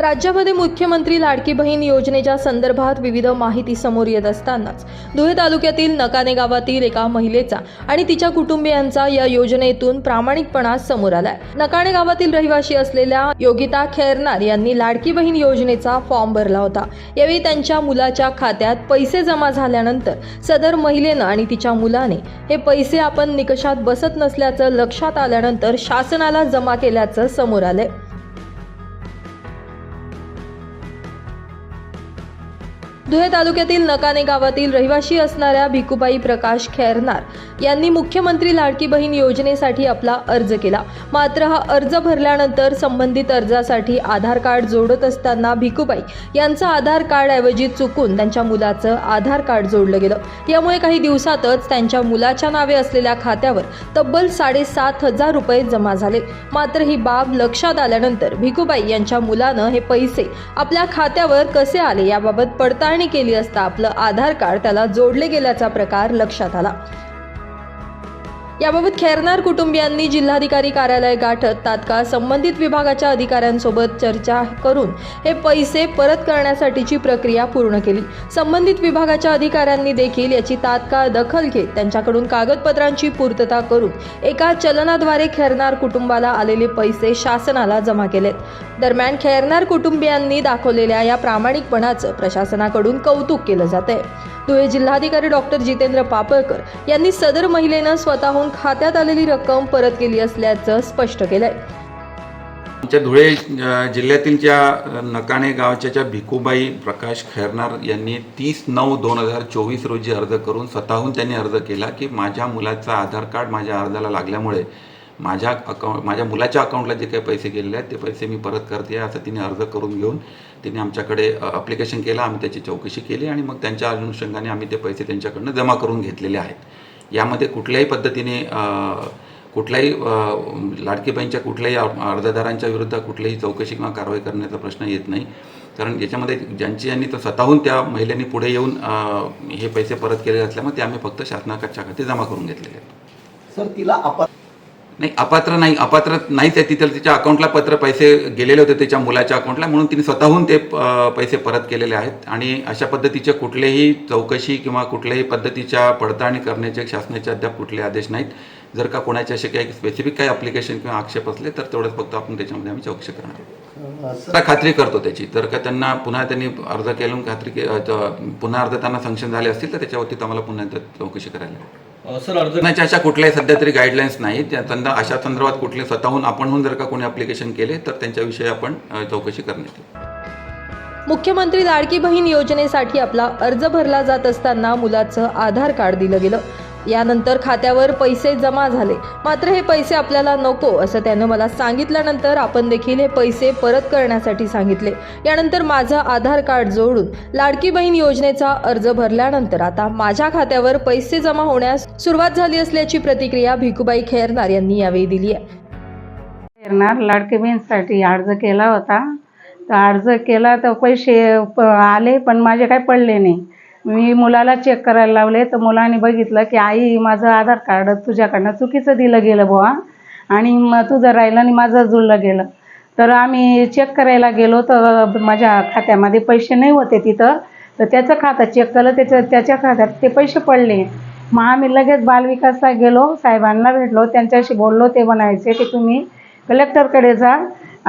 राज्यामध्ये मुख्यमंत्री लाडकी बहीण योजनेच्या संदर्भात विविध माहिती समोर येत असतानाच धुळे तालुक्यातील नकाने गावातील एका महिलेचा आणि तिच्या कुटुंबियांचा या योजनेतून प्रामाणिकपणा समोर आलाय. नकाणे गावातील रहिवासी असलेल्या योगिता खैरनार यांनी लाडकी बहीण योजनेचा फॉर्म भरला होता. यावेळी त्यांच्या मुलाच्या खात्यात पैसे जमा झाल्यानंतर सदर महिलेनं आणि तिच्या मुलाने हे पैसे आपण निकषात बसत नसल्याचं लक्षात आल्यानंतर शासनाला जमा केल्याचं समोर आलंय. धुळे तालुक्यातील नकाने गावातील रहिवाशी असणाऱ्या भिकुबाई प्रकाश खैरनार यांनी मुख्यमंत्री लाडकी बहीण योजनेसाठी आपला अर्ज केला. मात्र हा अर्ज भरल्यानंतर संबंधित अर्जासाठी आधार कार्ड जोडत असताना भिकुबाई यांचं आधार कार्ड ऐवजी चुकून त्यांच्या मुलाचं आधार कार्ड जोडलं गेलं. यामुळे काही दिवसातच त्यांच्या मुलाच्या नावे असलेल्या खात्यावर तब्बल साडेसात हजार रुपये जमा झाले. मात्र ही बाब लक्षात आल्यानंतर भिकुबाई यांच्या मुलानं हे पैसे आपल्या खात्यावर कसे आले याबाबत पडताळणी केली असता आपलं आधार कार्ड त्याला जोडले गेल्याचा प्रकार लक्षात आला. याबाबत खैरनार कुटुंबियांनी जिल्हाधिकारी कार्यालय गाठत तात्काळ संबंधित विभागाच्या अधिकाऱ्यांसोबत चर्चा करून हे पैसे परत करण्यासाठीची प्रक्रिया पूर्ण केली. संबंधित विभागाच्या अधिकाऱ्यांनी देखील याची तात्काळ दखल घेत त्यांच्याकडून कागदपत्रांची पूर्तता करून एका चलनाद्वारे खैरनार कुटुंबाला आलेले पैसे शासनाला जमा केलेत. दरम्यान खेरनार कुटुंबियांनी दाखवलेल्या या प्रामाणिकपणाचं प्रशासनाकडून कौतुक केलं जात आहे धुळे जिल्हाधिकारी डॉक्टर जितेंद्र पापळकर यांनी सदर महिलेनं स्वतःहून खात्यात आलेली रक्कम परत केली असल्याचं स्पष्ट केलंय. आमच्या धुळे जिल्ह्यातील ज्या नकाणे गावच्या ज्या भिकूबाई प्रकाश खैरनार यांनी तीस नऊ दोन हजार चोवीस रोजी अर्ज करून स्वतःहून त्यांनी अर्ज केला की माझ्या मुलाचा आधार कार्ड माझ्या अर्जाला लागल्यामुळे माझ्या अकाउंट माझ्या मुलाच्या अकाउंटला जे काही पैसे गेलेले आहेत ते पैसे मी परत करते असं तिने अर्ज करून घेऊन तिने आमच्याकडे अप्लिकेशन केलं आम्ही त्याची चौकशी केली आणि मग त्यांच्या अनुषंगाने आम्ही ते पैसे त्यांच्याकडनं जमा करून घेतलेले आहेत. यामध्ये कुठल्याही पद्धतीने कुठल्याही लाडकीबाईंच्या लाडकी बहीणच्या कुठल्याही अर्जदारांच्या विरुद्ध कुठलीही चौकशी किंवा कारवाई करण्याचा प्रश्न येत नाही. कारण याच्यामध्ये ज्यांची यांनी तर स्वतःहून त्या महिलेने पुढे येऊन हे पैसे परत केले असल्यामुळे ते आम्ही फक्त शासनाच्या खाते जमा करून घेतलेले आहेत. सर तिला आपण नाही अपात्र नाही अपात्र नाहीच आहे. तिथं तिच्या अकाउंटला पत्र पैसे गेलेले होते त्याच्या मुलाच्या अकाउंटला म्हणून तिने स्वतःहून ते पैसे परत केलेले आहेत. आणि अशा पद्धतीचे कुठलेही चौकशी किंवा कुठल्याही पद्धतीच्या पडताळणी करण्याचे शासनाचे अद्याप कुठले आदेश नाहीत. जर का कोणाचे असे काही स्पेसिफिक काही अप्लिकेशन किंवा आक्षेप असले तर तेवढंच फक्त आपण त्याच्यामध्ये आम्ही चौकशी करणार खात्री करतो त्याची. जर का त्यांना पुन्हा त्यांनी अर्ज केला खात्री पुन्हा अर्ज त्यांना सँक्शन झाले असतील तर त्याच्यावरती आम्हाला पुन्हा चौकशी करायला सर अर्ज लग्नाच्या अशा कुठल्याही सध्या तरी गाईडलाईन्स नाही त्या त्यांना अशा संदर्भात कुठले स्वतःहून आपणहून जर का कोणी अप्लिकेशन केले तर त्यांच्याविषयी आपण अ, चौकशी करण्यात येईल. मुख्यमंत्री लाडकी बहीण योजनेसाठी आपला अर्ज भरला जात असताना मुलाचं आधार कार्ड दिलं गेलं. यानंतर खात्यावर पैसे जमा झाले. मात्र हे पैसे आपल्याला नको असं त्यानं मला सांगितल्यानंतर आपण देखील हे पैसे परत करण्यासाठी सांगितले. यानंतर माझं आधार कार्ड जोडून लाडकी बहीण योजनेचा अर्ज भरल्यानंतर आता माझ्या खात्यावर पैसे जमा होण्यास सुरुवात झाली असल्याची प्रतिक्रिया भिकुबाई खैरनार यांनी यावेळी दिली आहे. करणार लाडकी बहीणसाठी अर्ज केला होता. तर अर्ज केला तर पैसे आले पण माझे काय पडले नाही. मी मुलाला चेक करायला लावले तर मुलाने बघितलं की आई माझं आधार कार्ड तुझ्याकडनं चुकीचं दिलं गेलं बुवा. आणि मग तुझं राहिलं आणि माझं जुळलं गेलं. तर आम्ही चेक करायला गेलो तर माझ्या खात्यामध्ये पैसे नाही होते तिथं. तर त्याचं खातं चेक केलं त्याच्या त्याच्या खात्यात ते पैसे पडले. मग आम्ही लगेच बालविकासला गेलो साहेबांना भेटलो त्यांच्याशी बोललो ते म्हणायचे की तुम्ही कलेक्टरकडे जा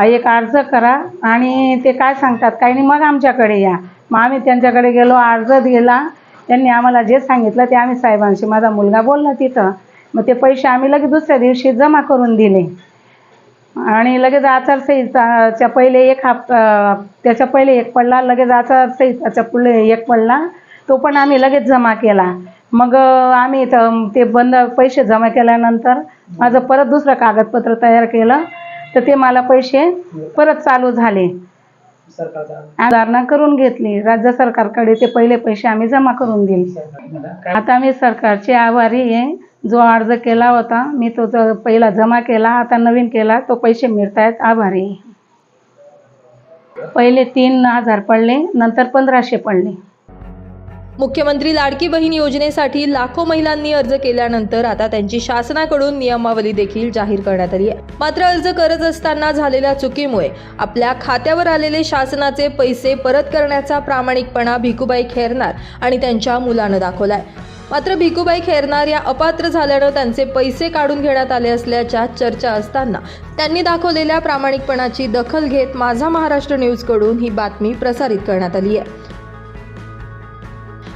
एक अर्ज करा आणि ते काय सांगतात काही नाही मग आमच्याकडे या. मग आम्ही त्यांच्याकडे गेलो अर्ज दिला त्यांनी आम्हाला जे सांगितलं ते आम्ही साहेबांशी माझा मुलगा बोलला तिथं. मग ते पैसे आम्ही लगेच दुसऱ्या दिवशी जमा करून दिले. आणि लगेच आचारसंहिताच्या पहिले एक हप्ता त्याच्या पहिले एक पडला लगेच आचारसंहिताच्या पुढे एक पडला. तो पण आम्ही लगेच जमा केला. मग आम्ही इथं ते बंद पैसे जमा केल्यानंतर माझं परत दुसरं कागदपत्र तयार केलं. तर ते मला पैसे परत चालू झाले. सुधारणा करून घेतली. राज्य सरकारकडे ते पहिले पैसे आम्ही जमा करून दिले. आता मी सरकारचे आभारी आहे. जो अर्ज केला होता मी तो ज- पहिला जमा केला आता नवीन केला तो पैसे मिळतायत आभारी. पहिले तीन हजार पडले नंतर पंधराशे पडले. मुख्यमंत्री लाडकी बहीण योजनेसाठी लाखो महिलांनी अर्ज केल्यानंतर आता त्यांची शासनाकडून नियमावली देखील जाहीर करण्यात आली आहे. मात्र अर्ज करत असताना झालेल्या चुकीमुळे आपल्या खात्यावर आलेले शासनाचे पैसे परत करण्याचा प्रामाणिकपणा भिकूबाई खेरनार आणि त्यांच्या मुलानं दाखवलाय. मात्र भिकूबाई खेरनार या अपात्र झाल्यानं त्यांचे पैसे काढून घेण्यात आले असल्याच्या चर्चा असताना त्यांनी दाखवलेल्या प्रामाणिकपणाची दखल घेत माझा महाराष्ट्र न्यूजकडून ही बातमी प्रसारित करण्यात आली आहे.